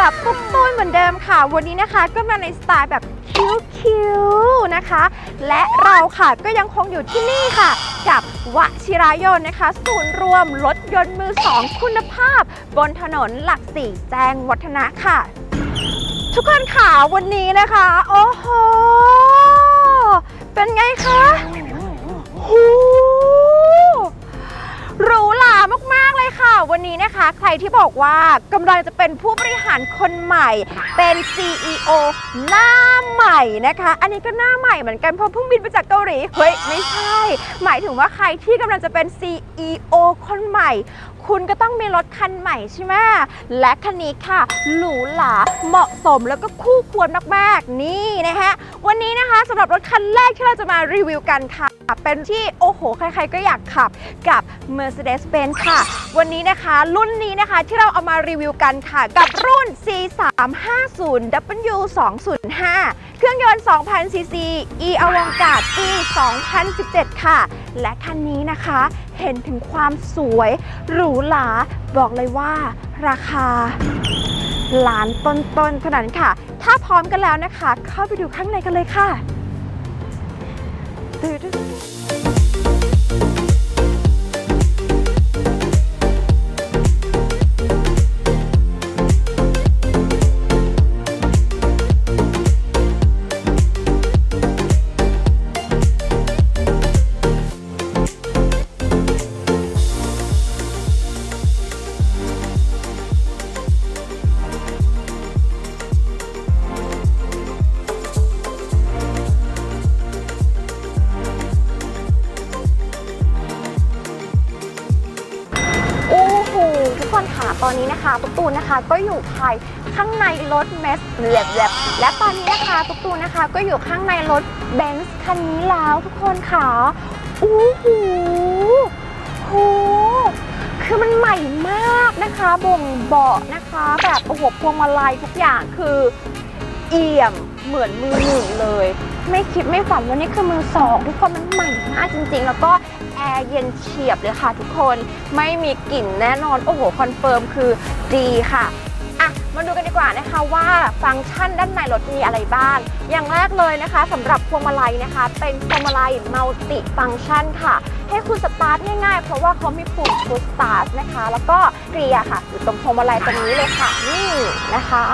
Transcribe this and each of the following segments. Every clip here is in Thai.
กับปุ๊กตุ้ยเหมือนเดิมค่ะ วันนี้นะคะก็มาในสไตล์แบบคิ้วๆนะคะ และเราค่ะก็ยังคงอยู่ที่นี่ค่ะ กับวชิรายนต์นะคะ ศูนย์รวมรถยนต์มือสองคุณภาพ บนถนนหลักสี่แจ้งวัฒนะค่ะ ทุกคนค่ะวันนี้นะคะ โอ้โห เป็นไงคะ ใครที่บอกว่ากำลังจะเป็นผู้บริหารคนใหม่ เป็น CEO หน้าใหม่นะคะ อันนี้ก็หน้าใหม่เหมือนกันเพราะเพิ่งบินมาจากเกาหลี เฮ้ย ไม่ใช่ หมายถึงว่าใครที่กำลังจะเป็น CEO คนใหม่ คุณก็ต้องมีรถคันใหม่ใช่ไหมและคันนี้ค่ะหรูหราเหมาะสมแล้วก็คู่ควรมากๆนี่นะฮะวันนี้นะคะสำหรับรถคันแรกที่เราจะมารีวิวกันค่ะ เป็นที่โอ้โห ใครๆก็อยากขับกับ Mercedes-Benz ค่ะ วันนี้นะคะรุ่นนี้นะคะที่เราเอามารีวิวกันค่ะ กับรุ่น C350W205 เครื่องยนต์ 2,000ซีซี e a w a n g a r d e 2017 ค่ะ และคันนี้นะคะเห็นถึงความสวย หรูหรา บอกเลยว่าราคาล้านต้นๆเท่านั้นค่ะ ถ้าพร้อมกันแล้วนะคะ เข้าไปดูข้างในกันเลยค่ะ อนนี้นะคะตุ๊กตูนนะคะก็อยู่ภายข้างในรถเมสแลบแลบและตอนนี้นะคะตุ๊กตูนนะคะก็อยู่ข้างในรถเบนซ์คันนี้แล้วทุกคนค่ะโอ้หโหคือมันใหม่มากนะคะบ่งเบาะนะคะแบบโอ้โหพวงมาลัยทุกอย่างคือเอี่ยมเหมือนมือหนึ่งเลย ไม่คิดไม่ฝันว่านี่คือมือสองทุกคนมันใหม่มากจริง ๆ แล้วก็ ร์เย็นเฉียบเลยค่ะทุกคนไม่มีกลิ่นแน่นอน โอ้โห คอนเฟิร์มคือดีค่ะอะมาดูกันดีกว่านะคะว่าฟังก์ชันด้านในรถมีอะไรบ้าง อย่างแรกเลยนะคะสำหรับพวงมาลัยนะคะ เป็นพวงมาลัยมัลติฟังก์ชันค่ะ ให้คุณสตาร์ทง่ายๆ เพราะว่าเขามีปุ่ม push start นะคะ แล้วก็เกียร์ค่ะ อยู่ตรงพวงมาลัยตรงนี้เลยค่ะ นี่นะคะ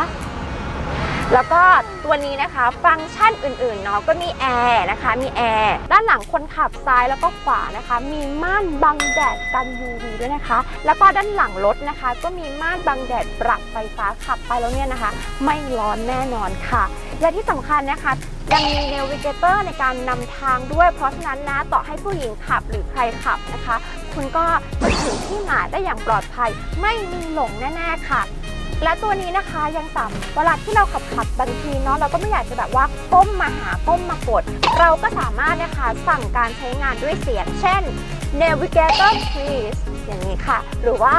แล้วก็ตัวนี้นะคะฟังก์ชันอื่นๆเนาะก็มีแอร์นะคะมีแอร์ด้านหลังคนขับซ้ายแล้วก็ขวานะคะ มีม่านบังแดดกัน UV ด้วยนะคะ แล้วก็ด้านหลังรถนะคะ ก็มีม่านบังแดดปรับไฟฟ้าขับไปแล้วเนี่ยนะคะ ไม่ร้อนแน่นอนค่ะ และที่สำคัญนะคะยังมีเนวิเกเตอร์ในการนำทางด้วย เพราะฉะนั้นนะต่อให้ผู้หญิงขับหรือใครขับนะคะ คุณก็ถึงที่หมายได้อย่างปลอดภัย ไม่มีหลงแน่ ๆ ค่ะ และตัวนี้นะคะยังสามเวลาที่เราขับขับบางทีเนาะเราก็ไม่อยากจะแบบว่าก้มมาหาก้มมากด เราก็สามารถนะคะสั่งการใช้งานด้วยเสียง เช่น navigator please อย่างนี้ค่ะ หรือว่า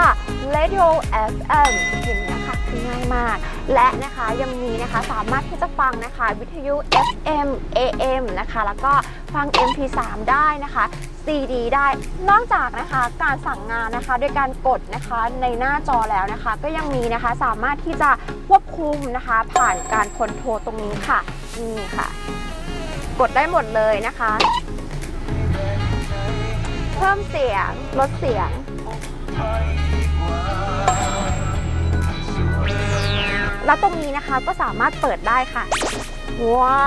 radio fm อย่างนี้ค่ะ ง่ายมาก และนะคะยังมีนะคะสามารถที่จะฟังนะคะ วิทยุ FM AM นะคะ แล้วก็ฟัง MP3 ได้นะคะ CD ได้ นอกจากนะคะการสั่งงานนะคะ โดยการกดนะคะในหน้าจอแล้วนะคะ ก็ยังมีนะคะสามารถที่จะควบคุมนะคะ ผ่านการคอนโทรลตรงนี้ค่ะนี่ค่ะ กดได้หมดเลยนะคะ เพิ่มเสียงลดเสียง แล้วตรงนี้นะคะก็สามารถเปิดได้ค่ะ ว้า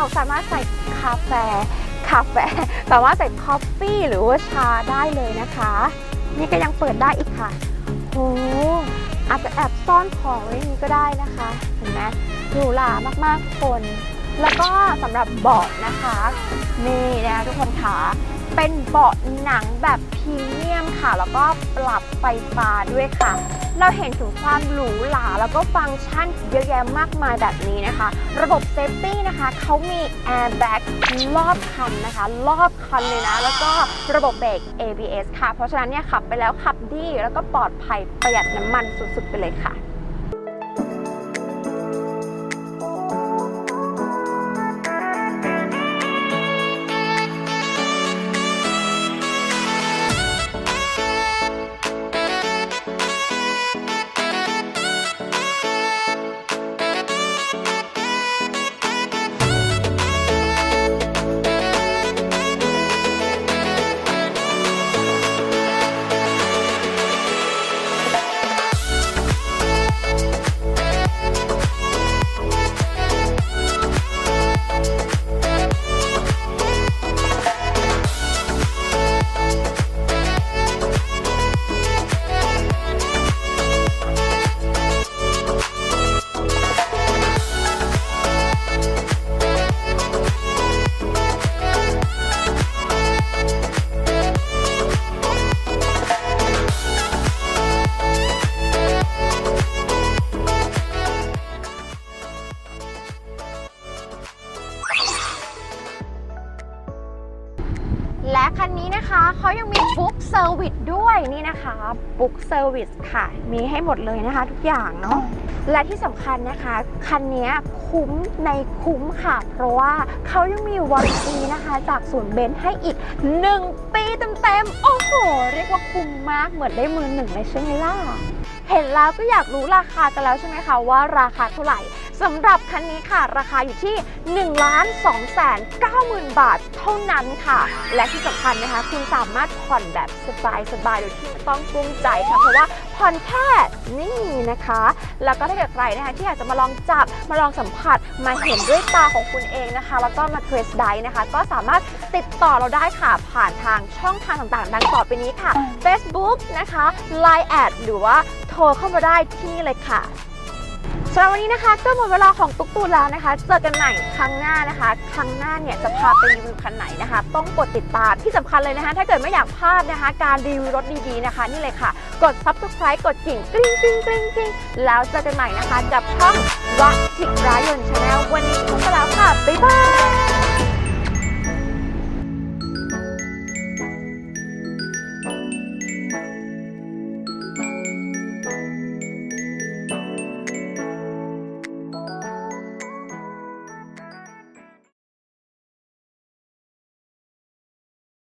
ว สามารถใส่คาเฟ่คาเฟ่สามารถใส่คอฟฟี่หรือว่าชาได้เลยนะคะ นี่ก็ยังเปิดได้อีกค่ะโอ้อาจจะแอบซ่อนของไว้นี้ก็ได้นะคะเห็นไหมหรูหรามากๆทุกคน แล้วก็สำหรับเบาะนะคะ นี่นะคะทุกคนคะเป็นเบาะหนังแบบพรีเมียมค่ะ แล้วก็ ปรับไฟฟ้าด้วยค่ะ เราเห็นถึงความหรูหราแล้วก็ฟังก์ชันเยอะแยะมากมายแบบนี้นะคะ ระบบเซฟตี้นะคะเขามีแอร์แบ็กรอบคันนะคะ รอบคันเลยนะ แล้วก็ระบบเบรก ABS ค่ะ เพราะฉะนั้นเนี่ยขับไปแล้วขับดี แล้วก็ปลอดภัยประหยัดน้ำมันสุดๆไปเลยค่ะ บุ๊กเซอร์วิสค่ะ มีให้หมดเลยนะคะทุกอย่างเนาะและที่สำคัญนะคะ คันนี้คุ้มในคุ้มค่ะ เพราะว่าเขายังมีวารันตีนะคะ จากศูนย์เบนซ์ให้อีก 1 ปีเต็มๆ โอ้โห เรียกว่าคุ้มมากเหมือนได้มือหนึ่งเลยใช่ไหมล่ะ เห็นแล้วก็อยากรู้ราคากันแล้วใช่ไหมคะว่าราคาเท่าไหร่สำหรับคันนี้ค่ะราคาอยู่ที่1ล้าน2แสน9หมื่นบาทเท่านั้นค่ะ และที่สำคัญนะคะ คุณสามารถผ่อนแบบสบายๆโดยที่ไม่ต้องกุ้งใจค่ะ เพราะว่า ผ่อนแค่นี่นะคะ แล้วก็ถ้าเกิดใครนะคะที่อยากจะมาลองจับมาลองสัมผัสมาเห็นด้วยตาของคุณเองนะคะ แล้วก็มาเทสไดนะคะ ก็สามารถติดต่อเราได้ค่ะ ผ่านทางช่องทางต่างๆ ดังต่อไปนี้ค่ะ Facebook นะคะ Line แอดหรือว่าโทรเข้ามาได้ที่นี่เลยค่ะ สำหรับวันนี้นะคะ ก็หมดเวลาของตุ๊กตูนแล้วนะคะ เจอกันใหม่ครั้งหน้านะคะ ครั้งหน้าเนี่ยจะพาไปรีวิวคันไหนนะคะ ต้องกดติดตามที่สำคัญเลยนะคะ ถ้าเกิดไม่อยากพลาดนะคะ การรีวิวรถดีๆนะคะ นี่เลยค่ะ กด subscribe กดกิ่งกริ๊งกริ๊งกริ๊งกริ๊งแล้วเจอกันใหม่นะคะ กับช่องวัชิรายนชาแนลวันนี้ทุกคนแล้วค่ะบ๊ายบาย